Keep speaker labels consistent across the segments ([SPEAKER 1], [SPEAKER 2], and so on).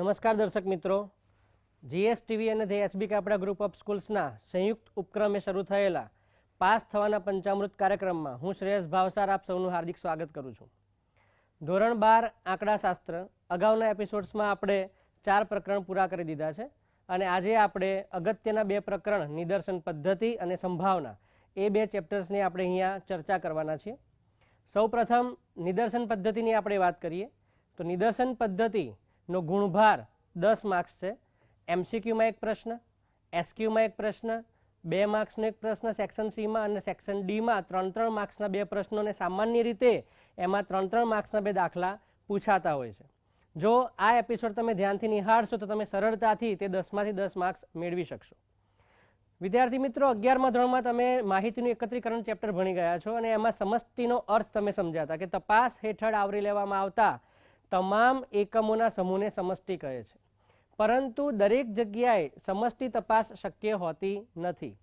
[SPEAKER 1] નમસ્કાર દર્શક મિત્રો. જીએસટીવી અને the HB Kapadia group of સ્કૂલ્સના સંયુક્ત ઉપક્રમે શરૂ થયેલા પાસ થવાના પંચામૃત કાર્યક્રમમાં હું શ્રેયસ ભાવસાર આપ સૌનું હાર્દિક સ્વાગત કરું છું. ધોરણ બાર આંકડાશાસ્ત્ર અગાઉના એપિસોડ્સમાં આપણે ચાર પ્રકરણ પૂરા કરી દીધા છે અને આજે આપણે અગત્યના બે પ્રકરણ નિદર્શન પદ્ધતિ અને સંભાવના એ બે ચેપ્ટર્સની આપણે અહીંયા ચર્ચા કરવાના છીએ. સૌપ્રથમ નિદર્શન પદ્ધતિની આપણે વાત કરીએ. તો નિદર્શન પદ્ધતિનો ગુણભાર દસ માર્ક્સ છે. એમસીક્યુમાં એક પ્રશ્ન એસક્યુમાં એક પ્રશ્ન, બે માર્ક્સનો એક પ્રશ્ન સેક્શન સીમાં અને સેક્શન ડીમાં ત્રણ ત્રણ માર્ક્સના બે પ્રશ્નોને સામાન્ય રીતે એમાં ત્રણ ત્રણ માર્ક્સના બે દાખલા પૂછાતા હોય છે. જો આ એપિસોડ તમે ધ્યાનથી નિહાળશો તો તમે સરળતાથી તે દસમાંથી દસ માર્ક્સ મેળવી શકશો. વિદ્યાર્થી મિત્રો, અગિયારમા ધોરણમાં તમે માહિતીનું એકત્રીકરણ ચેપ્ટર ભણી ગયા છો અને એમાં સમષ્ટિનો અર્થ તમે સમજ્યા હતા કે તપાસ હેઠળ આવરી લેવામાં આવતા તમામ એકમોના સમૂહને સમષ્ટિ કહે છે. પરંતુ દરેક જગ્યાએ સમષ્ટિ તપાસ શક્ય હોતી નથી.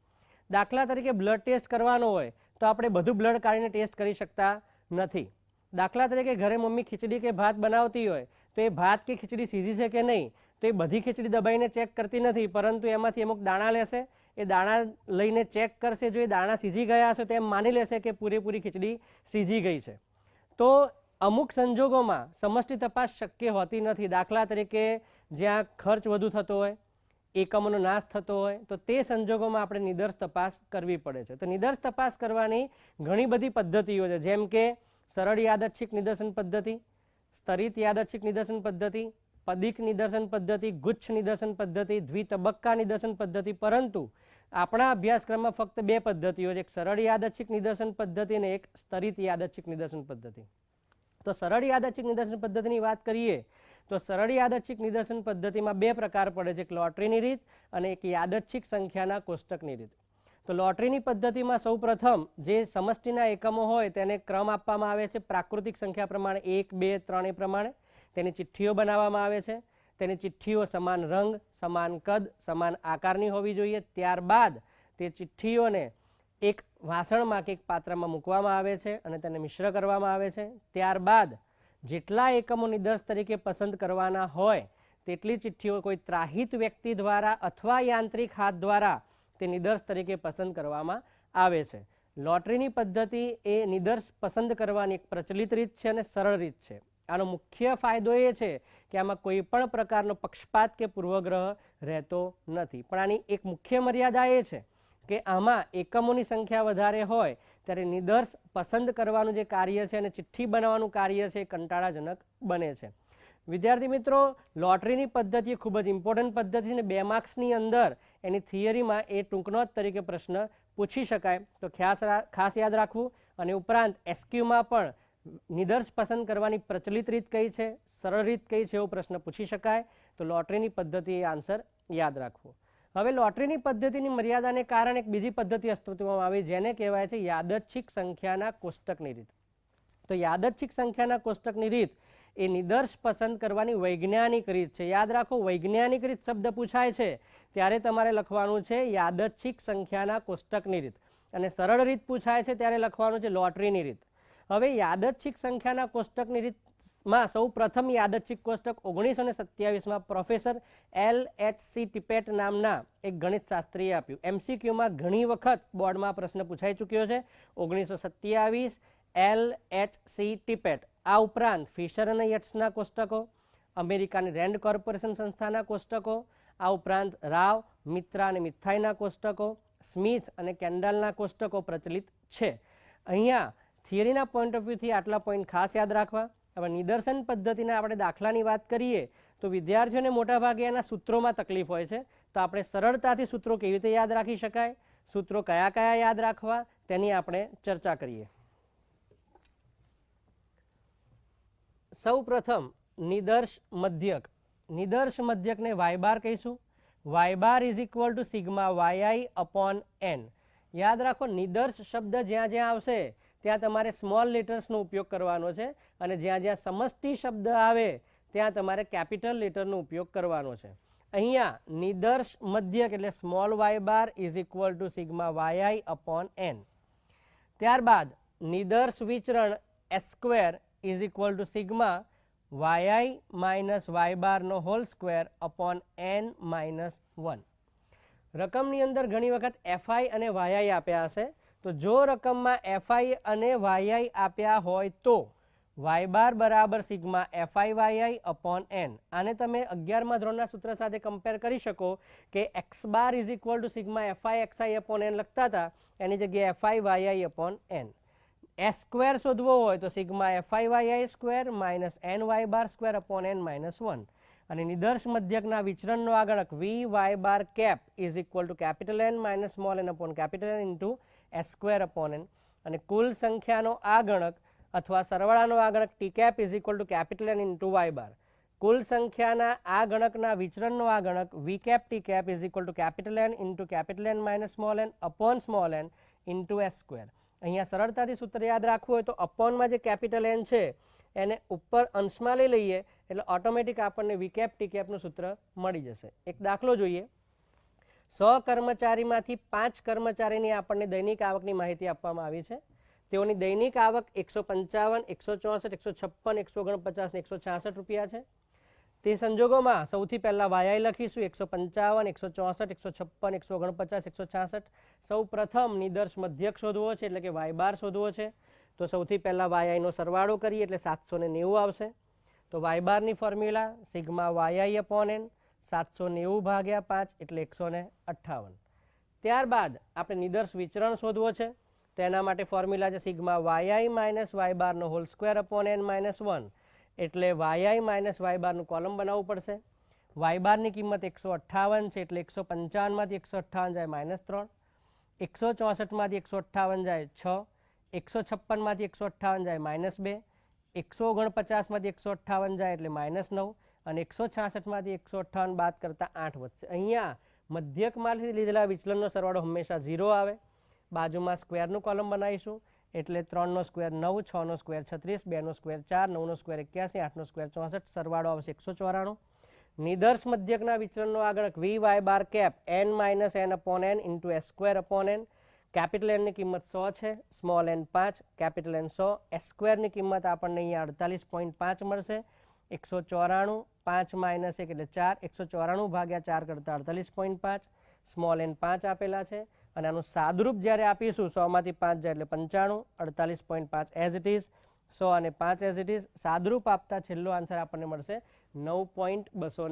[SPEAKER 1] દાખલા તરીકે બ્લડ ટેસ્ટ કરવાનો હોય તો આપણે બધું બ્લડ કાઢીને ટેસ્ટ કરી શકતા નથી. દાખલા તરીકે ઘરે મમ્મી ખીચડી કે ભાત બનાવતી હોય તો એ ભાત કે ખીચડી સીધી છે કે નહીં તો એ બધી ખીચડી દબાઈને ચેક કરતી નથી, પરંતુ એમાંથી અમુક દાણા લેશે. એ દાણા લઈને ચેક કરશે, જો એ દાણા સીજી ગયા હશે તો એમ માની લેશે કે પૂરેપૂરી ખીચડી સીજી ગઈ છે. તો અમુક સંજોગોમાં સમષ્ટિ તપાસ શક્ય હોતી નથી. દાખલા તરીકે જ્યાં ખર્ચ વધુ થતો હોય, એકમોનો નાશ થતો હોય, તો તે સંજોગોમાં આપણે નિદર્શ તપાસ કરવી પડે છે. તો નિદર્શ તપાસ કરવાની ઘણી બધી પદ્ધતિઓ છે. જેમ કે સરળ યાદચ્છિક નિદર્શન પદ્ધતિ, સ્તરિત યાદચ્છિક નિદર્શન પદ્ધતિ, પદિક નિદર્શન પદ્ધતિ, ગુચ્છ નિદર્શન પદ્ધતિ, દ્વિતબક્કા નિદર્શન પદ્ધતિ. પરંતુ આપણા અભ્યાસક્રમમાં ફક્ત બે પદ્ધતિઓ છે. એક સરળ યાદચ્છિક નિદર્શન પદ્ધતિ અને એક સ્તરિત યાદચ્છિક નિદર્શન પદ્ધતિ. તો સરળ યાદચ્છિક નિદર્શન પદ્ધતિની વાત કરીએ, તો સરળ યાદચ્છિક નિદર્શન પદ્ધતિમાં બે પ્રકાર પડે છે, એક લોટરીની રીત અને એક યાદચ્છિક સંખ્યાના કોષ્ટકની રીત. તો લોટરીની પદ્ધતિમાં સૌપ્રથમ જે સમષ્ટિના એકમો હોય તેને ક્રમ આપવામાં આવે છે, પ્રાકૃતિક સંખ્યા પ્રમાણે એક, બે, ત્રણ પ્રમાણે. તેની ચિઠ્ઠીઓ બનાવવામાં આવે છે. તેની ચિઠ્ઠીઓ સમાન રંગ, સમાન કદ, સમાન આકારની હોવી જોઈએ. ત્યારબાદ તે ચિઠ્ઠીઓને એક વાસણમાં કે એક પાત્રમાં મૂકવામાં આવે છે અને તેને મિશ્ર કરવામાં આવે છે. ત્યારબાદ જેટલા એકમો નિદર્શ તરીકે પસંદ કરવાના હોય, તેટલી ચિઠ્ઠીઓ કોઈ ત્રાહિત વ્યક્તિ દ્વારા અથવા યાંત્રિક હાથ દ્વારા તે નિદર્શ તરીકે પસંદ કરવામાં આવે છે. લોટરીની પદ્ધતિ એ નિદર્શ પસંદ કરવાની એક પ્રચલિત રીત છે અને સરળ રીત છે. આનો મુખ્ય ફાયદો એ છે કે આમાં કોઈ પણ પ્રકારનો પક્ષપાત કે પૂર્વગ્રહ રહેતો નથી. પણ આની એક મુખ્ય મર્યાદા એ છે કે આમાં એકમોની સંખ્યા વધારે હોય, ત્યારે નિદર્શ પસંદ કરવાનું જે કાર્ય છે અને ચિઠ્ઠી બનાવવાનું કાર્ય છે એ કંટાળાજનક બને છે. વિદ્યાર્થી મિત્રો, લોટરીની પદ્ધતિ ખૂબ જ ઇમ્પોર્ટન્ટ પદ્ધતિ છે બે માર્ક્સની અંદર એની થિયરીમાં એ ટૂંકનો જ તરીકે પ્રશ્ન પૂછી શકાય. તો ખાસ ખાસ યાદ રાખવું અને ઉપરાંત એસક્યુમાં પણ નિદર્શ પસંદ કરવાની પ્રચલિત રીત કઈ છે, સરળ રીત કઈ છે એવો પ્રશ્ન પૂછી શકાય. તો લોટરીની પદ્ધતિ એ આન્સર યાદ રાખવો. હવે લોટરીની પદ્ધતિની મર્યાદાને કારણે એક બીજી પદ્ધતિ અસ્તિત્વમાં આવી, જેને કહેવાય છે યાદચ્છિક સંખ્યાના કોષ્ટકની રીત. તો યાદચ્છિક સંખ્યાના કોષ્ટકની રીત એ નિદર્શ પસંદ કરવાની વૈજ્ઞાનિક રીત છે. યાદ રાખો, વૈજ્ઞાનિક રીત શબ્દ પૂછાય છે, ત્યારે તમારે લખવાનું છે યાદચ્છિક સંખ્યાના કોષ્ટકની રીત. અને સરળ રીત પૂછાય છે, ત્યારે લખવાનું છે લોટરીની રીત. હવે યાદચ્છિક સંખ્યાના કોષ્ટકની રીતમાં સૌ પ્રથમ યાદચ્છિક કોષ્ટક ઓગણીસો ને સત્યાવીસમાં professor L H C Tippett નામના એક ગણિત શાસ્ત્રીએ આપ્યું. એમસીક્યુમાં ઘણી વખત બોર્ડમાં પ્રશ્ન પૂછાઈ ચૂક્યો છે. ઓગણીસો સત્યાવીસ એલ એચ સી ટિપેટ. આ ઉપરાંત ફિશર અને યટ્સના કોષ્ટકો, અમેરિકાની રેન્ડ કોર્પોરેશન સંસ્થાના કોષ્ટકો, આ ઉપરાંત રાવ, મિત્રા અને મિથાઈના કોષ્ટકો, સ્મિથ અને કેન્ડલના કોષ્ટકો પ્રચલિત છે. અહીંયા થિયરીના પોઈન્ટ ઓફ વ્યૂથી આટલા પોઈન્ટ ખાસ યાદ રાખવા. હવે નિદર્શન પદ્ધતિના આપણે દાખલાની વાત કરીએ, તો વિદ્યાર્થીઓને મોટાભાગે એના સૂત્રોમાં તકલીફ હોય છે. તો આપણે સરળતાથી સૂત્રો કેવી રીતે યાદ રાખી શકાય, સૂત્રો કયા કયા યાદ રાખવા, તેની આપણે ચર્ચા કરીએ. સૌ પ્રથમ નિદર્શ મધ્યક. નિદર્શ મધ્યકને વાય બાર કહીશું. Y bar is equal to sigma Y I upon N યાદ રાખો, નિદર્શ શબ્દ જ્યાં જ્યાં આવશે ત્યાં તમારે સ્મોલ લેટર્સનો ઉપયોગ કરવાનો છે અને જ્યાં જ્યાં સમષ્ટિ શબ્દ આવે, ત્યાં તમારે કેપિટલ લેટરનો ઉપયોગ કરવાનો છે. અહીંયા નિદર્શ મધ્યક એટલે small Y bar is equal to sigma Y I upon N ત્યારબાદ નિદર્શ વિચરણ S square is equal to sigma Y I minus Y બારનો whole square upon N minus one રકમની અંદર ઘણી વખત એફઆઈ અને વાયઆઈ આપ્યા હશે. તો જો રકમમાં એફઆઈ અને વાયઆઈ આપ્યા હોય તો વાય બાર બરાબર sigma F I Y I upon N આને તમે અગિયારમાં ધોરણના સૂત્ર સાથે કમ્પેર કરી શકો કે X bar is equal to sigma F I X I upon N લખતા હતા. એની જગ્યાએ F I Y I upon N S square શોધવો હોય તો sigma F I Y I square minus N Y bar square upon N minus one અને નિદર્શ મધ્યકના વિચરણનો આગળક V Y bar cap is equal to capital N minus small N upon capital N into S square upon N અને કુલ સંખ્યાનો આ ગણક અથવા સરવાળાનો આ ગણક T cap is equal to capital N into Y bar કુલ સંખ્યાના આ ગણકના વિચરણનો આ ગણક V cap T cap is equal to capital N into capital N minus small N upon small N into S square અહીંયા સરળતાથી સૂત્ર યાદ રાખવું હોય તો અપોનમાં જે કેપિટલ એન છે, એને ઉપર અંશમાં લઈ લઈએ એટલે ઓટોમેટિક આપણને વીકેપ ટીકેપનું સૂત્ર મળી જશે. એક દાખલો જોઈએ. સો કર્મચારીમાંથી પાંચ કર્મચારીની આપણને દૈનિક આવકની માહિતી આપવામાં આવી છે. તેઓની દૈનિક આવક એકસો પંચાવન, એકસો ચોસઠ, એકસો છપ્પન, એકસો ઓગણપચાસ એકસો છાસઠ રૂપિયા છે. તે સંજોગોમાં સૌથી પહેલાં વાયાઈ લખીશું, એકસો પંચાવન, એકસો ચોસઠ, એકસો છપ્પન, એકસો ઓગણપચાસ, એકસો છાસઠ. સૌ પ્રથમ નિદર્શ મધ્યક શોધવો છે, એટલે કે વાય બાર શોધવો છે. તો સૌથી પહેલાં વાયાઈનો સરવાળો કરીએ, એટલે સાતસો ને નેવું આવશે. તો વાય બારની formula, sigma Y I upon N. સાતસો નેવું ભાગ્યા પાંચ એટલે એકસો ને અઠ્ઠાવન. ત્યારબાદ આપણે નિદર્શ વિચરણ શોધવો છે. તેના માટે ફોર્મ્યુલા છે sigma Y I minus Y બારનો whole square upon N minus one. એટલે વાયઆઈ માઇનસ વાય બારનું કોલમ બનાવવું પડશે. વાય બારની કિંમત એકસો અઠ્ઠાવન છે એટલે એકસો પંચાવનમાંથી એકસો અઠ્ઠાવન જાય માઇનસ ત્રણ. એકસો ચોસઠમાંથી એકસો અઠ્ઠાવન જાય છ. એકસો છપ્પનમાંથી એકસો અઠ્ઠાવન જાય માઇનસ બે. એકસો ઓગણપચાસમાંથી એકસો અઠ્ઠાવન જાય એટલે માઇનસ નવ. અને એકસો છાસઠમાંથી એકસો અઠ્ઠાવન બાદ કરતાં આઠ વધશે. અહીંયા મધ્યકમાંથી લીધેલા વિચલનનો સરવાળો હંમેશા ઝીરો આવે. બાજુમાં સ્ક્વેરનું કોલમ બનાવીશું. એટલે ત્રણનો સ્ક્વેર નવ, છનો સ્ક્વેર છત્રીસ, બેનો સ્ક્વેર ચાર, નવનો સ્ક્વેર એક્યાસી, આઠનો સ્ક્વેર ચોસઠ. સરવાળો આવશે એકસો ચોરાણું. નિદર્શ મધ્યકના વિચલનનો આગળ V Y bar cap N minus N upon N into S square upon N. Capital એનની કિંમત સો છે. સ્મોલ એન પાંચ, કેપિટલ એન સો. એસ સ્ક્વેરની કિંમત આપણને અહીંયા અડતાલીસ પોઈન્ટ પાંચ મળશે. એકસો ચોરાણું, પાંચ માઇનસ એક એટલે ચાર, એકસો ચોરાણું ભાગ્યા ચાર કરતાં અડતાલીસ પોઈન્ટ પાંચ, સ્મોલ એન પાંચ આપેલા છે. અને આનું સાદરૂપ જ્યારે આપીશું, સોમાંથી પાંચ જાય એટલે પંચાણું, અડતાલીસ પોઈન્ટ પાંચ એઝ ઇટ ઇઝ સો અને પાંચ એઝ ઇટ ઇઝ સાદરૂપ આપતા છેલ્લો આન્સર આપણને મળશે નવ પોઈન્ટ બસો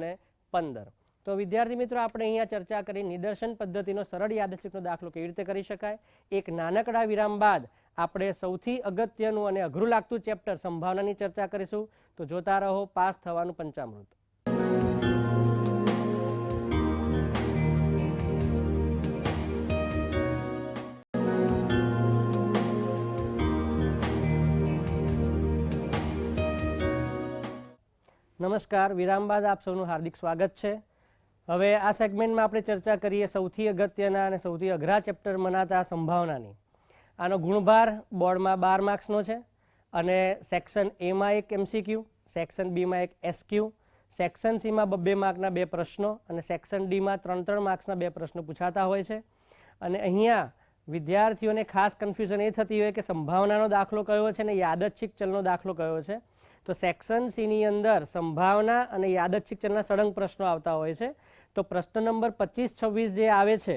[SPEAKER 1] પંદર. તો વિદ્યાર્થી મિત્રો, આપણે અહીંયા ચર્ચા કરી નિદર્શન પદ્ધતિનો સરળ યાદચ્છિકનો દાખલો કેવી રીતે કરી શકાય? એક નાનકડા વિરામ બાદ આપણે સૌથી અગત્યનું અને અઘરું લાગતું ચેપ્ટર સંભાવનાની ચર્ચા કરીશું. તો જોતા રહો, પાસ થવાનું પંચામૃત. નમસ્કાર વિરામ બાદ આપ સૌનું હાર્દિક સ્વાગત છે. હવે આ સેગમેન્ટમાં આપણે ચર્ચા કરીએ સૌથી અગત્યના અને સૌથી અઘરા ચેપ્ટર મનાતા સંભાવનાની. આનો ગુણભાર બોર્ડમાં બાર માર્ક્સનો છે અને સેક્શન એમાં એક એમસીક્યુ. સેક્શન બીમાં એક એસક્યુ સેક્શન સીમાં બબ્બે માર્કના બે પ્રશ્નો અને સેક્શન ડીમાં ત્રણ ત્રણ માર્ક્સના બે પ્રશ્નો પૂછાતા હોય છે. અને અહીંયા વિદ્યાર્થીઓને ખાસ કન્ફ્યુઝન એ થતી હોય કે સંભાવનાનો દાખલો કયો છે અને યાદચ્છિક ચલનો દાખલો કયો છે. તો સેક્શન સીની અંદર સંભાવના અને યાદચ્છિક ચલના સળંગ પ્રશ્નો આવતા હોય છે. તો પ્રશ્ન નંબર પચીસ છવ્વીસ જે આવે છે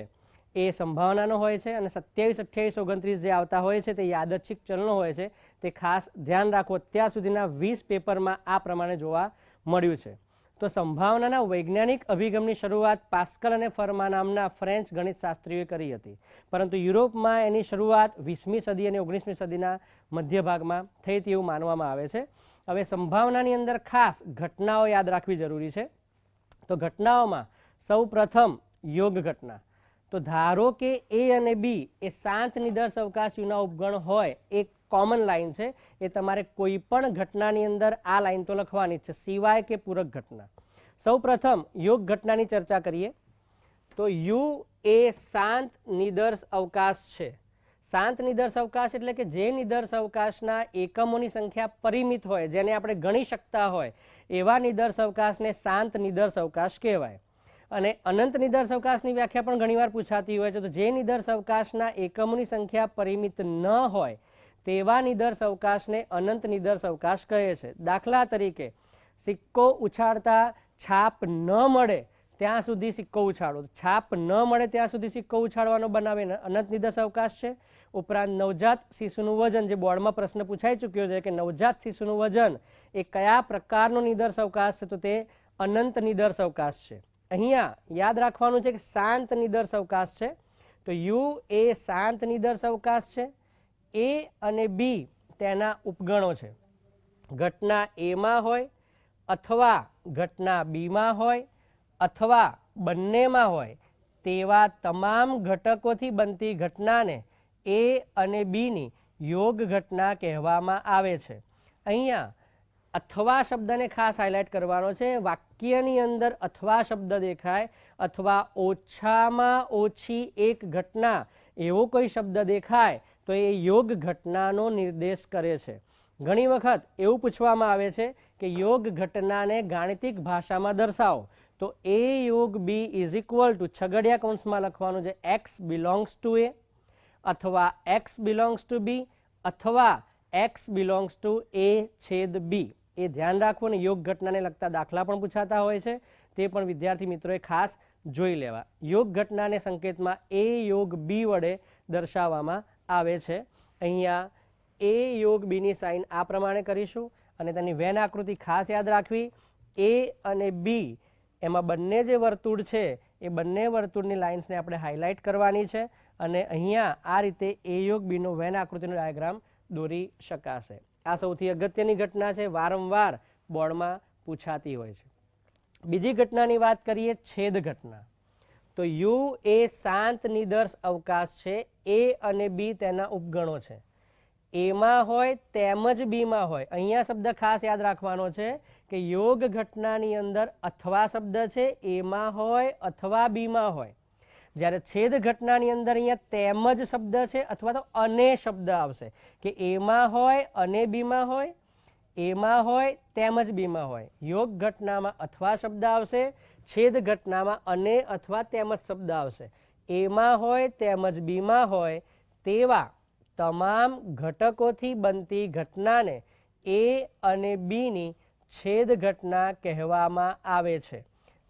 [SPEAKER 1] એ સંભાવનાનો હોય છે અને સત્યાવીસ, અઠ્યાવીસ, ઓગણત્રીસ જે આવતા હોય છે તે યાદચ્છિક ચલનો હોય છે તે ખાસ ધ્યાન રાખો અત્યાર સુધીના વીસ પેપરમાં આ પ્રમાણે જોવા મળ્યું છે. તો સંભાવનાના વૈજ્ઞાનિક અભિગમની શરૂઆત પાસ્કલ અને ફર્મા નામના ફ્રેન્ચ ગણિતશાસ્ત્રીઓએ કરી હતી. પરંતુ યુરોપમાં એની શરૂઆત વીસમી સદી અને ઓગણીસમી સદીના મધ્ય ભાગમાં થઈ તેવું માનવામાં આવે છે. હવે સંભાવનાની અંદર ખાસ ઘટનાઓ યાદ રાખવી જરૂરી છે. તો ઘટનાઓમાં સૌ પ્રથમ યોગ ઘટના. તો ધારો કે એ અને બી એ શાંત નિદર્શ અવકાશીઓના ઉપગણ હોય એક કોમન લાઈન છે, એ તમારે કોઈ પણ ઘટનાની અંદર આ લાઈન તો લખવાની છે, સિવાય કે પૂરક ઘટના. સૌ યોગ ઘટનાની ચર્ચા કરીએ. તો યુ એ શાંત નિદર્શ અવકાશ છે. શાંત નિદર્શ અવકાશ એટલે કે જે નિદર્શ અવકાશના એકમોની સંખ્યા પરિમિત હોય, જેને આપણે ગણી શકતા હોય, એવા નિદર્શ અવકાશને શાંત નિદર્શ અવકાશ કહેવાય. અને અનંત નિદર્શ અવકાશની વ્યાખ્યા પણ ઘણીવાર પૂછાતી હોય છે. તો જે નિદર્શ અવકાશના એકમોની સંખ્યા પરિમિત ન હોય, તેવા નિદર્શ અવકાશને અનંત નિદર્શ અવકાશ કહે છે. દાખલા તરીકે, સિક્કો ઉછાળતા છાપ ન મળે ત્યાં સુધી સિક્કો ઉછાળો. છાપ ન મળે ત્યાં સુધી સિક્કો ઉછાળવાનો બનાવે. અનંત નિદર્શ અવકાશ છે. ઉપરાંત નવજાત શિશુનું વજન, જે બોર્ડમાં પ્રશ્ન પૂછાઈ ચૂક્યો છે કે નવજાત શિશુનું વજન એ કયા પ્રકારનો નિદર્શ અવકાશ છે, તો તે અનંત નિદર્શ અવકાશ છે. અહીંયા યાદ રાખવાનું છે કે શાંત નિદર્શ અવકાશ છે. તો યુ એ શાંત નિદર્શ અવકાશ છે. એ અને બી તેના ઉપગણો છે. ઘટના એમાં હોય અથવા ઘટના બીમાં હોય અથવા બંનેમાં હોય તેવા તમામ ઘટકોથી બનતી ઘટનાને એ અને બીની યોગ ઘટના કહેવામાં આવે છે. અહીંયા અથવા શબ્દને ખાસ હાઇલાઇટ કરવાનો છે. વાક્યની અંદર અથવા શબ્દ દેખાય. અથવા ઓછામાં ઓછી એક ઘટના, એવો કોઈ શબ્દ દેખાય, તો એ યોગ ઘટનાનો નિર્દેશ કરે છે. ઘણી વખત એવું પૂછવામાં આવે છે કે યોગ ઘટનાને ગાણિતિક ભાષામાં દર્શાવો. તો એ યોગ બી ઇઝ ઇક્વલ ટુ છગડિયા કૌંસમાં લખવાનું છે. એક્સ બિલોંગ્સ ટુ એ અથવા એક્સ બિલોંગ્સ ટુ બી અથવા એક્સ બિલોંગ્સ ટુ એ છેદ બી એ ધ્યાન રાખવું અને યોગ ઘટનાને લગતા દાખલા પણ પૂછાતા હોય છે. તે પણ વિદ્યાર્થી મિત્રોએ ખાસ જોઈ લેવા. યોગ ઘટનાને સંકેતમાં એ યોગ બી વડે દર્શાવવામાં આવે છે. અહીંયા એ યોગ બીની સાઇન આ પ્રમાણે કરીશું અને તેની વેન આકૃતિ ખાસ યાદ રાખવી. એ અને બી એમાં બંને જે વર્તુળ છે, એ બંને વર્તુળની લાઇન્સને આપણે હાઇલાઇટ કરવાની છે અને અહીંયા આ રીતે એ યોગ બીનો વેન આકૃતિનો ડાયાગ્રામ દોરી શકાશે. આ સૌથી અગત્યની ઘટના છે, વારંવાર બોર્ડમાં પૂછાતી હોય છે. બીજી ઘટનાની વાત કરીએ, છેદ ઘટના. તો યુ એ શાંત નિદર્શ અવકાશ છે, એ અને બી તેના ઉપગણો છે. એમાં હોય તેમજ બીમાં હોય, અહીંયા શબ્દ ખાસ યાદ રાખવાનો છે કે યોગ ઘટનાની અંદર અથવા શબ્દ છે, એમાં હોય અથવા બીમાં હોય. જ્યારે છેદ ઘટનાની અંદર અહીંયા તેમજ શબ્દ છે અથવા તો અને શબ્દ આવશે કે એમાં હોય અને બીમાં હોય, એમાં હોય તેમજ બીમાં હોય. યોગ ઘટનામાં અથવા શબ્દ આવશે, છેદ ઘટનામાં અને અથવા તેમજ શબ્દ આવશે. એમાં હોય તેમજ બીમાં હોય, તેવા તમામ ઘટકોથી બનતી ઘટનાને એ અને બીની છેદ ઘટના કહેવામાં આવે છે.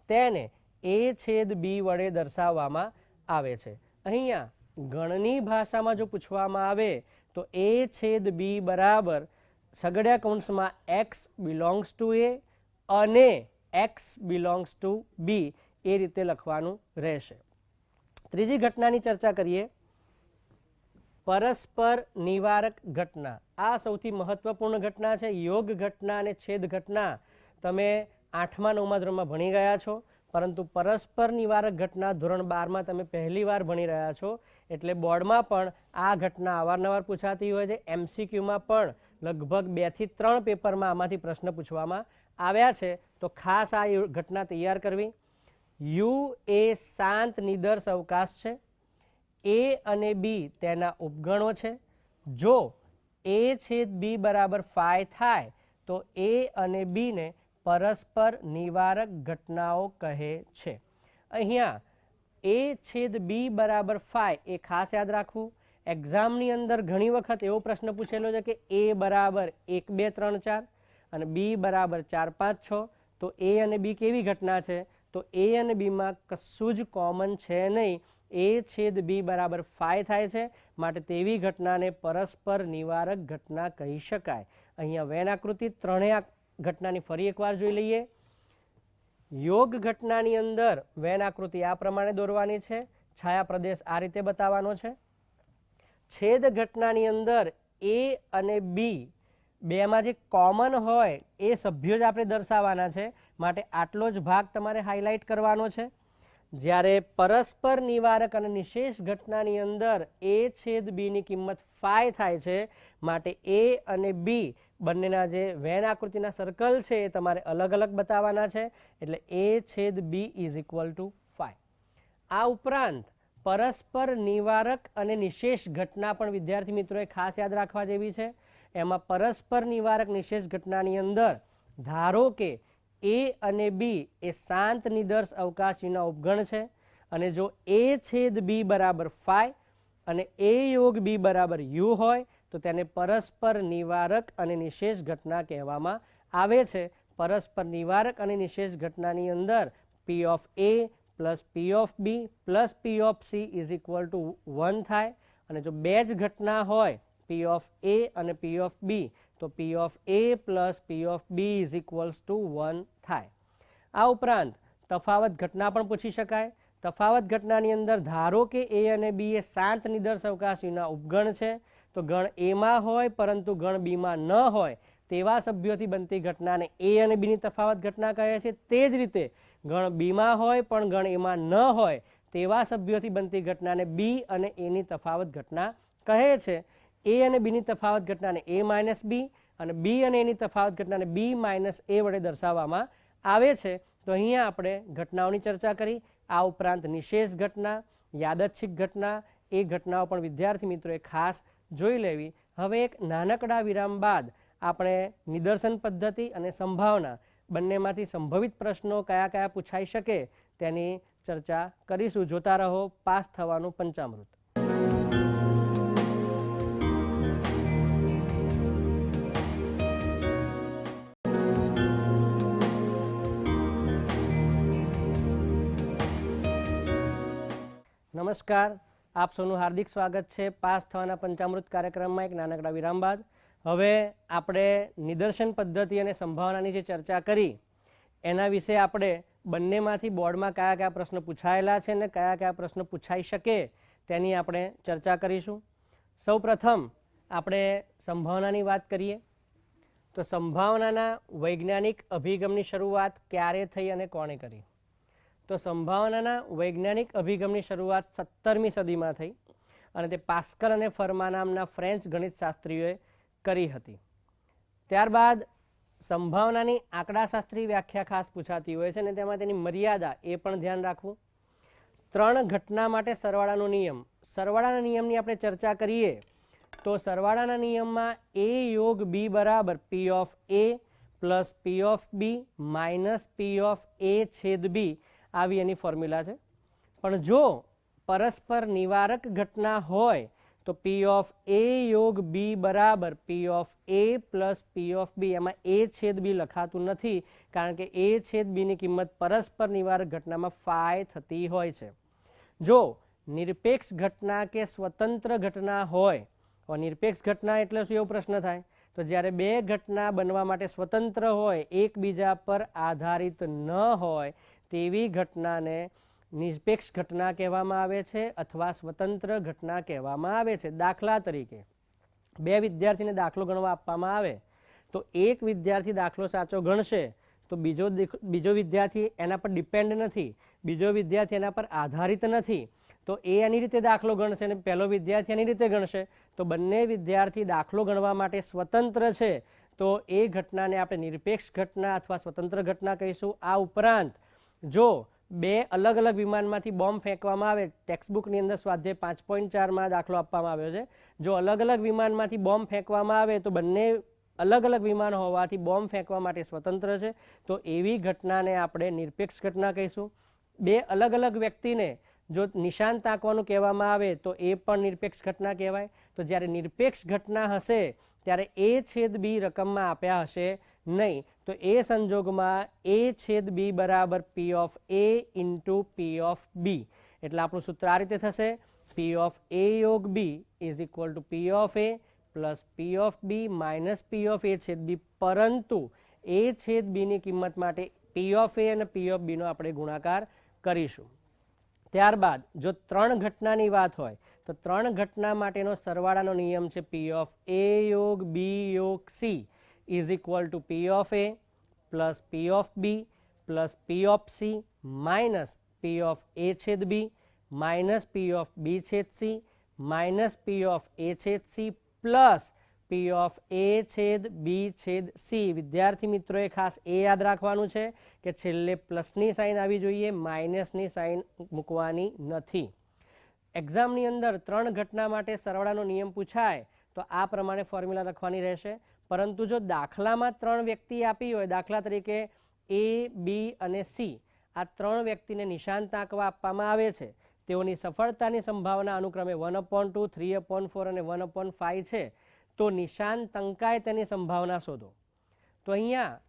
[SPEAKER 1] તેને એ છેદ બી વડે દર્શાવવામાં આવે છે. અહીંયા ગણની ભાષામાં જો પૂછવામાં આવે તો એ છેદ બી બરાબર સગડ્યા કૌંસમાં એક્સ બિલોંગ્સ ટુ એ અને એક્સ બિલોંગ્સ ટુ બી એ રીતે લખવાનું રહેશે. ત્રીજી ઘટનાની ચર્ચા કરીએ. પરસ્પર નિવારક ઘટના. આ સૌથી મહત્વપૂર્ણ ઘટના છે. યોગ ઘટના અને છેદ ઘટના. તમે આઠમા નવમા ધોરણમાં ભણી ગયા છો. પરંતુ પરસ્પર નિવારક ઘટના ધોરણ બારમાં તમે પહેલી વાર ભણી રહ્યા છો, એટલે બોર્ડમાં પણ આ ઘટના અવારનવાર પૂછાતી હોય છે. એમસીક્યુમાં પણ લગભગ બેથી ત્રણ પેપરમાં આમાંથી પ્રશ્ન પૂછવામાં આવ્યા છે. તો ખાસ આ ઘટના તૈયાર કરવી. યુ એ શાંત નિદર્શ અવકાશ છે. એ અને બી તેના ઉપગણો છે. જો એ છેદ બી બરાબર ફાય થાય, તો એ અને બીને પરસ્પર નિવારક ઘટનાઓ કહે છે. અહીંયા એ છેદ બી બરાબર ફાય એ ખાસ યાદ રાખવું. એક્ઝામની અંદર ઘણી વખત એવો પ્રશ્ન પૂછેલો છે કે એ બરાબર એક, બે, ત્રણ, ચાર અને બી બરાબર ચાર, પાંચ, છ. તો એ અને બી કેવી ઘટના છે? તો એ અને બીમાં કશું જ કોમન છે નહીં. એ છેદ બી બરાબર ફાય થાય છે. માટે તેવી ઘટનાને પરસ્પર નિવારક ઘટના કહી શકાય. અહીંયા વેન આકૃતિ ત્રણેય ઘટનાની ફરી એકવાર જોઈ લઈએ. યોગ ઘટનાની અંદર વેન આકૃતિ આ પ્રમાણે દોરવાની છે. છાયા પ્રદેશ આ રીતે બતાવવાનો છે. છેદ ઘટનાની અંદર એ અને બી બેમાં જે કોમન હોય એ સભ્યો જ આપણે દર્શાવવાના છે. માટે આટલો જ ભાગ તમારે હાઇલાઇટ કરવાનો છે. જ્યારે પરસ્પર નિવારક અને નિશેષ ઘટનાની અંદર એ છેદ બીની કિંમત ફાય થાય છે, માટે એ અને બી બંનેના જે વેન આકૃતિના સર્કલ છે એ તમારે અલગ અલગ બતાવવાના છે, એટલે એ છેદ B is equal to five આ ઉપરાંત પરસ્પર નિવારક અને નિશેષ ઘટના પણ વિદ્યાર્થી મિત્રોએ ખાસ યાદ રાખવા જેવી છે. એમાં પરસ્પર નિવારક નિશેષ ઘટનાની અંદર ધારો કે એ અને બી એ શાંત નિદર્શ અવકાશીના ઉપગણ છે અને જો એ છેદ બી બરાબર ફાય અને એ યોગ બી બરાબર યુ હોય, તો તેને પરસ્પર નિવારક અને નિશેષ ઘટના કહેવામાં આવે છે. પરસ્પર નિવારક અને નિશેષ ઘટનાની અંદર P of A plus P of B plus P of C is equal to one થાય. અને જો બે જ ઘટના હોય પી ઓફ એ અને પી ઓફ બી તો P of A plus P of B is equals to one થાય. આ ઉપરાંત તફાવત ઘટના પણ પૂછી શકાય. તફાવત ઘટનાની અંદર ધારો કે એ અને બી એ શાંત નિદર્શ અવકાશીના ઉપગણ છે, તો ગણ એમાં હોય પરંતુ ગણ બીમાં ન હોય તેવા સભ્યોથી બનતી ઘટનાને એ અને બીની તફાવત ઘટના કહે છે. તે જ રીતે ગણ બીમાં હોય પણ ગણ એમાં ન હોય તેવા સભ્યોથી બનતી ઘટનાને બી અને એની તફાવત ઘટના કહે છે. એ અને બીની તફાવત ઘટનાને એ માઇનસ બી અને બી અને એની તફાવત ઘટનાને બી માઇનસ એ વડે દર્શાવવામાં આવે છે. તો અહીંયા આપણે ઘટનાઓની ચર્ચા કરી. આ ઉપરાંત નિશેષ ઘટના, યાદચ્છિક ઘટના, એ ઘટનાઓ પણ વિદ્યાર્થી મિત્રોએ ખાસ જોઈ લેવી. હવે એક નાનકડા વિરામ બાદ આપણે નિદર્શન પદ્ધતિ અને સંભાવના બંનેમાંથી સંભવિત પ્રશ્નો કયા કયા પૂછાઈ શકે તેની ચર્ચા કરીશું. જોતા રહો, પાસ થવાનું પંચામૃત. નમસ્કાર. આપ સૌનું હાર્દિક સ્વાગત છે પાસ થવાના પંચામૃત કાર્યક્રમમાં એક નાનકડા વિરામ બાદ. હવે આપણે નિદર્શન પદ્ધતિ અને સંભાવનાની જે ચર્ચા કરી, એના વિશે આપણે બંનેમાંથી બોર્ડમાં કયા કયા પ્રશ્નો પૂછાયેલા છે અને કયા કયા પ્રશ્નો પૂછાઈ શકે તેની આપણે ચર્ચા કરીશું. સૌ આપણે સંભાવનાની વાત કરીએ. તો સંભાવનાના વૈજ્ઞાનિક અભિગમની શરૂઆત ક્યારે થઈ અને કોણે કરી? તો સંભાવનાના વૈજ્ઞાનિક અભિગમની શરૂઆત સત્તરમી સદીમાં થઈ અને તે પાસ્કલ અને ફર્મા નામના ફ્રેન્ચ ગણિતશાસ્ત્રીઓએ કરી હતી. ત્યારબાદ સંભાવનાની આંકડાશાસ્ત્રી વ્યાખ્યા ખાસ પૂછાતી હોય છે અને તેમાં તેની મર્યાદા એ પણ ધ્યાન રાખવું. ત્રણ ઘટના માટે સરવાળાનો નિયમ. સરવાળાના નિયમની આપણે ચર્ચા કરીએ તો સરવાળાના નિયમમાં એ યોગ બી બરાબર P of A plus P of B minus P of A છેદ બી આવી એની ફોર્મ્યુલા છે. પણ જો પરસ્પર નિવારક ઘટના હોય, તો પી ઓફ એ યોગ બી બરાબર P of A plus P of B એમાં એ છેદ બી લખાતું નથી, કારણ કે એ છેદ બીની કિંમત પરસ્પર નિવારક ઘટનામાં ફાય થતી હોય છે. જો નિરપેક્ષ ઘટના કે સ્વતંત્ર ઘટના હોય, તો નિરપેક્ષ ઘટના એટલે શું? એવો પ્રશ્ન થાય. તો જ્યારે બે ઘટના બનવા માટે સ્વતંત્ર હોય, એકબીજા પર આધારિત ન હોય તેવી ઘટનાને નિરપેક્ષ ઘટના કહેવામાં આવે છે અથવા સ્વતંત્ર ઘટના કહેવામાં આવે છે. દાખલા તરીકે, બે વિદ્યાર્થીને દાખલો ગણવા આપવામાં આવે, તો એક વિદ્યાર્થી દાખલો સાચો ગણશે, તો બીજો બીજો વિદ્યાર્થી એના પર ડિપેન્ડ નથી, બીજો વિદ્યાર્થી એના પર આધારિત નથી, તો એ એની રીતે દાખલો ગણશે અને પહેલો વિદ્યાર્થી એની રીતે ગણશે. તો બંને વિદ્યાર્થી દાખલો ગણવા માટે સ્વતંત્ર છે, તો એ ઘટનાને આપણે નિરપેક્ષ ઘટના અથવા સ્વતંત્ર ઘટના કહીશું. આ ઉપરાંત જો બે અલગ અલગ વિમાનમાંથી બોમ્બ ફેંકવામાં આવે, ટેક્સ્ટબુકની અંદર સ્વાધ્યાય પાંચ પોઈન્ટ ચારમાં દાખલો આપવામાં આવ્યો છે. જો અલગ અલગ વિમાનમાંથી બોમ્બ ફેંકવામાં આવે, તો બંને અલગ અલગ વિમાન હોવાથી બોમ્બ ફેંકવા માટે સ્વતંત્ર છે. તો એવી ઘટનાને આપણે નિરપેક્ષ ઘટના કહીશું. બે અલગ અલગ વ્યક્તિને જો નિશાન તાકવાનું કહેવામાં આવે, તો એ પણ નિરપેક્ષ ઘટના કહેવાય. તો જ્યારે નિરપેક્ષ ઘટના હશે, ત્યારે એ છેદ બી રકમમાં આપ્યા હશે. નહીં. તો એ સંજોગમાં એ છેદ બી બરાબર P of A into P of B એટલે આપણું સૂત્ર આ રીતે થશે. પી ઓફ એ યોગ B is equal to P of A plus P of B minus P of A છેદ બી પરંતુ એ છેદ બીની કિંમત માટે પી ઓફ એ અને પી ઓફ બીનો આપણે ગુણાકાર કરીશું. ત્યારબાદ જો ત્રણ ઘટનાની વાત હોય, તો ત્રણ ઘટના માટેનો સરવાળાનો નિયમ છે પી ઓફ એ યોગ બી યોગ C is equal to P of A plus P of B plus P of C minus P of A છેદ B minus P of B છેદ C minus P of A છેદ C plus P of A છેદ B છેદ C વિદ્યાર્થી મિત્રોએ ખાસ એ યાદ રાખવાનું છે કે છેલ્લે પ્લસની સાઇન આવી જોઈએ માઇનસની સાઇન મૂકવાની નથી. એક્ઝામની અંદર ત્રણ ઘટના માટે સરવાળાનો નિયમ પૂછાય, તો આ પ્રમાણે ફોર્મ્યુલા લખવાની રહેશે. પરંતુ જો દાખલામાં ત્રણ વ્યક્તિ આપી હોય, દાખલા તરીકે એ બી અને સી આ ત્રણ વ્યક્તિને નિશાન તાંકવા આપવામાં આવે છે. તેઓની સફળતાની સંભાવના અનુક્રમે one upon two three upon four અને વન અપોન ફાઇવ છે. તો નિશાન તંકાય તેની સંભાવના શોધો. તો અહીંયા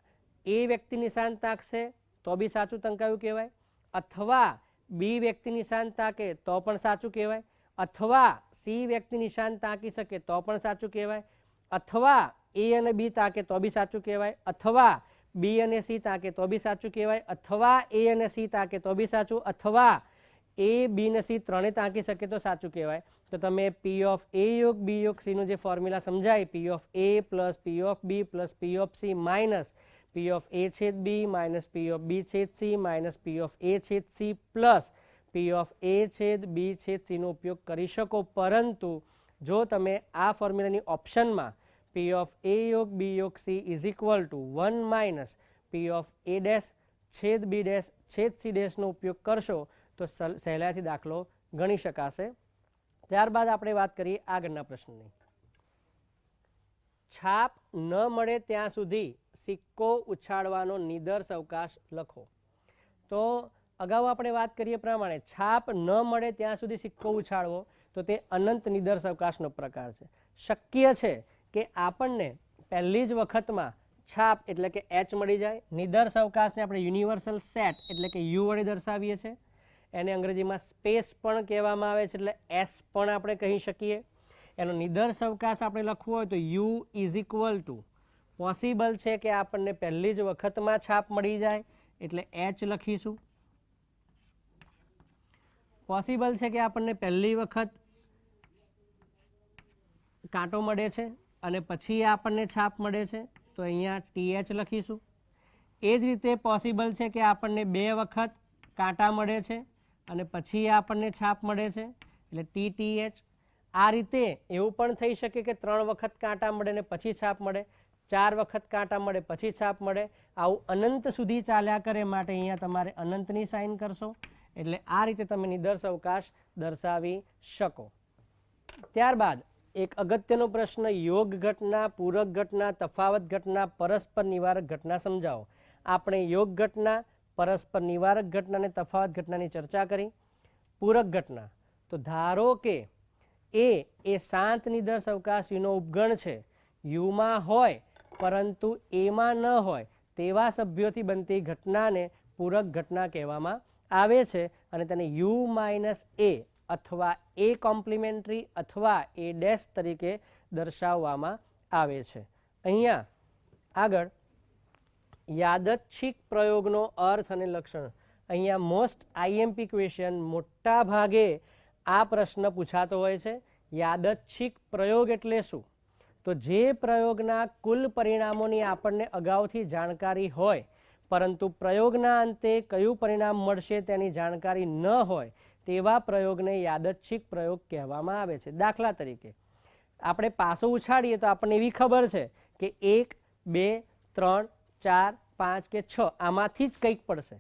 [SPEAKER 1] એ વ્યક્તિ નિશાન તાકશે, તો બી સાચું તંકાયું કહેવાય. અથવા બી વ્યક્તિ નિશાન તાકે, તો પણ સાચું કહેવાય. અથવા સી વ્યક્તિ નિશાન તાકી શકે, તો પણ સાચું કહેવાય. અથવા એ અને બી તાકે તો બી સાચું કહેવાય, અથવા બી અને સી તાકે તો બી સાચું કહેવાય, અથવા એ અને સી તાકે તો બી સાચું, અથવા એ બી ને સી ત્રણે તાંકી શકે તો સાચું કહેવાય. તો તમે પી ઓફ એ યોગ બી યોગ સીનું જે ફોર્મ્યુલા સમજાય P of A plus P of B plus P of C minus P of A છેદ B minus P of B છેદ C minus P of A છેદ C plus P of A છેદ B છેદ સીનો ઉપયોગ કરી શકો. પરંતુ જો તમે આ ફોર્મ્યુલાની ઓપ્શનમાં પી ઓફ એ યોગ બી યોગ C is equal to one minus P of A dash છેદ બી ડેશ છેદ સી ડેશનો ઉપયોગ કરશો તો સહેલાથી દાખલો ગણી શકાશે. ત્યારબાદ આપણે વાત કરીએ આગળના પ્રશ્નની. છાપ ન મળે ત્યાં સુધી સિક્કો ઉછાળવાનો નિદર્શ અવકાશ લખો. તો અગાઉ આપણે વાત કરીએ પ્રમાણે છાપ ન મળે ત્યાં સુધી સિક્કો ઉછાળવો તો તે અનંત નિદર્શ અવકાશનો પ્રકાર છે. શક્ય છે કે આપણને પહેલી જ વખતમાં છાપ એટલે કે એચ મળી જાય. નિદર્શ અવકાશને આપણે યુનિવર્સલ સેટ એટલે કે યુ વડે દર્શાવીએ છીએ. એને અંગ્રેજીમાં સ્પેસ પણ કહેવામાં આવે છે, એટલે એસ પણ આપણે કહી શકીએ. એનો નિદર્શ અવકાશ આપણે લખવો હોય તો U is equal to possible છે કે આપણને પહેલી જ વખતમાં છાપ મળી જાય, એટલે એચ લખીશું. પોસિબલ છે કે આપણને પહેલી વખત કાંટો મળે છે. અને પછી આપણને છાપ મળે છે, તો અહીંયા ટીએચ લખીશું. એ જ રીતે પોસિબલ છે કે આપણને બે વખત કાંટા મળે છે અને પછી આપણને છાપ મળે છે, એટલે ટી ટી એચ. આ રીતે એવું પણ થઈ શકે કે ત્રણ વખત કાંટા મળે ને પછી છાપ મળે, ચાર વખત કાંટા મળે, પછી છાપ મળે. આવું અનંત સુધી ચાલ્યા કરે માટે અહીંયા તમારે અનંતની સાઇન કરશો, એટલે આ રીતે તમે નિદર્શ અવકાશ દર્શાવી શકો. ત્યારબાદ એક અગત્યનો પ્રશ્ન, યોગ ઘટના, પૂરક ઘટના, તફાવત ઘટના, પરસ્પર નિવારક ઘટના સમજાવો. આપણે યોગ ઘટના, પરસ્પર નિવારક ઘટના અને તફાવત ઘટનાની ચર્ચા કરી. પૂરક ઘટના. તો ધારો કે એ એ શાંત નિદર્શ અવકાશ યુનો ઉપગણ છે. યુમાં હોય, પરંતુ એમાં ન હોય, તેવા સભ્યોથી બનતી ઘટનાને પૂરક ઘટના કહેવામાં આવે છે અને તેને યુ માઇનસ એ અથવા એ કોમ્પ્લિમેન્ટરી અથવા એ ડેશ તરીકે દર્શાવવામાં આવે છે. અહીંયા આગળ યાદચ્છિક પ્રયોગનો અર્થ અને લક્ષણ. અહીંયા મોસ્ટ આઈએમપી ક્વેશ્ચન મોટા ભાગે આ પ્રશ્ન પૂછાતો હોય છે. યાદચ્છિક પ્રયોગ એટલે શું? તો જે પ્રયોગના કુલ પરિણામોની આપણને અગાઉથી જાણકારી હોય, પરંતુ પ્રયોગના અંતે કયું પરિણામ મળશે તેની જાણકારી ન હોય તેવા પ્રયોગને યાદચ્છિક પ્રયોગ કહેવામાં આવે છે. દાખલા તરીકે, આપણે પાસો ઉછાળીએ તો આપણને એવી ખબર છે કે એક, બે, ત્રણ, ચાર, પાંચ કે છ, આમાંથી જ કંઈક પડશે.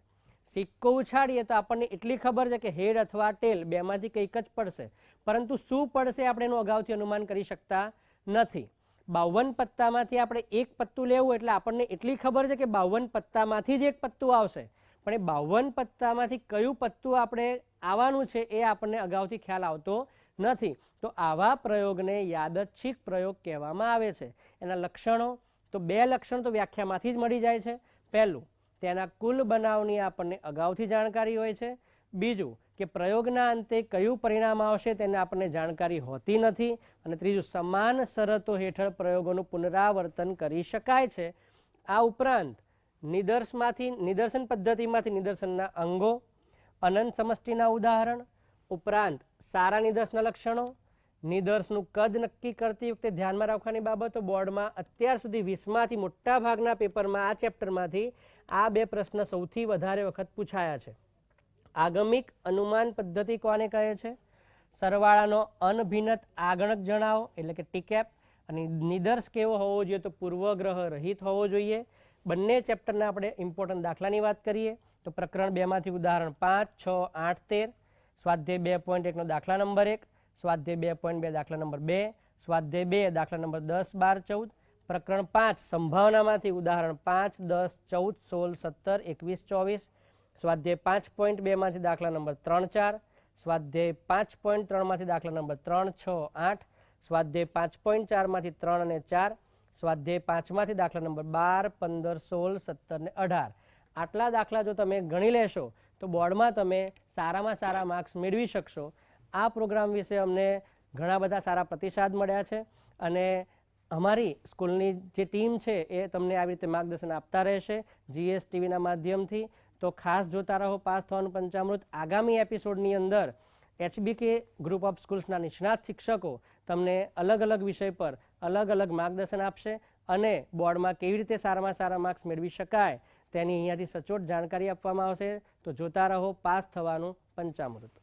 [SPEAKER 1] સિક્કો ઉછાળીએ તો આપણને એટલી ખબર છે કે હેડ અથવા ટેલ બેમાંથી કંઈક જ પડશે. પરંતુ શું પડશે આપણે એનું અગાઉથી અનુમાન કરી શકતા નથી. બાવન પત્તામાંથી આપણે એક પત્તું લેવું એટલે આપણને એટલી ખબર છે કે બાવન પત્તામાંથી જ એક પત્તું આવશે. પણ એ બાવન પત્તામાંથી કયું પત્તું આપણે આવવાનું છે એ આપણને અગાઉથી ખ્યાલ આવતો નથી. તો આવા પ્રયોગને યાદચ્છિક પ્રયોગ કહેવામાં આવે છે. એના લક્ષણો, તો બે લક્ષણ તો વ્યાખ્યામાંથી જ મળી જાય છે. પહેલું, તેના કુલ બનાવની આપણને અગાઉથી જાણકારી હોય છે. બીજું, કે પ્રયોગના અંતે કયું પરિણામ આવશે તેને આપણને જાણકારી હોતી નથી. અને ત્રીજું, સમાન શરતો હેઠળ પ્રયોગોનું પુનરાવર્તન કરી શકાય છે. આ ઉપરાંત નિદર્શમાંથી, નિદર્શન પદ્ધતિમાંથી નિદર્શનના અંગો, અનંત સમષ્ટિના ઉદાહરણ, ઉપરાંત સારા નિદર્શના લક્ષણો, નિદર્શનું કદ નક્કી કરતી વખતે ધ્યાનમાં રાખવાની બાબતો, બોર્ડમાં અત્યાર સુધી વીસમાંથી મોટા ભાગના પેપરમાં આ ચેપ્ટરમાંથી આ બે પ્રશ્ન સૌથી વધારે વખત પૂછાયા છે. આગમિક અનુમાન પદ્ધતિ કોને કહે છે? સરવાળાનો અનભિનત આગણક જણાવો, એટલે કે ટીકેપ, અને નિદર્શ કેવો હોવો જોઈએ તો પૂર્વગ્રહ રહિત હોવો જોઈએ. બંને ચેપ્ટરના આપણે ઇમ્પોર્ટન્ટ દાખલાની વાત કરીએ, તો પ્રકરણ બેમાંથી ઉદાહરણ પાંચ, છ, આઠ, તેર, સ્વાધ્યાય બે પોઈન્ટ એકનો દાખલા નંબર એક, સ્વાધ્યાય બે પોઈન્ટ બે દાખલા નંબર બે, સ્વાધ્યાય બે દાખલા નંબર દસ, બાર, ચૌદ, પ્રકરણ પાંચ, સંભાવનામાંથી ઉદાહરણ પાંચ, દસ, ચૌદ, સોળ, સત્તર, એકવીસ, ચોવીસ, સ્વાધ્યાય પાંચ પોઈન્ટ બેમાંથી દાખલા નંબર ત્રણ, ચાર, સ્વાધ્યાય પાંચ પોઈન્ટ ત્રણમાંથી દાખલા નંબર ત્રણ, છ, આઠ, સ્વાધ્યાય પાંચ પોઈન્ટ ચારમાંથી ત્રણ અને ચાર સ્વાધ્યાય પાંચમાંથી દાખલા નંબર બાર, પંદર, સોળ, સત્તર ને અઢાર. આટલા દાખલા જો તમે ગણી લેશો, તો બોર્ડમાં તમે સારામાં સારા માર્ક્સ મેળવી શકશો. આ પ્રોગ્રામ વિશે અમને ઘણા બધા સારા પ્રતિસાદ મળ્યા છે અને અમારી સ્કૂલની જે ટીમ છે એ તમને આવી રીતે માર્ગદર્શન આપતા રહેશે જીએસ ટીવીના માધ્યમથી. તો ખાસ જોતા રહો પાસ થવાનું પંચામૃત. આગામી એપિસોડની અંદર એચબીકે ગ્રુપ ઓફ સ્કૂલ્સના નિષ્ણાત શિક્ષકો તમને અલગ અલગ વિષય પર અલગ અલગ માર્ગદર્શન આપશે અને બોર્ડમાં કેવી રીતે સારામાં સારા માર્ક્સ મેળવી શકાય તેની અહીંયાથી સચોટ જાણકારી આપવામાં આવશે. તો જોતા રહો, પાસ થવાનું પંચામૃત.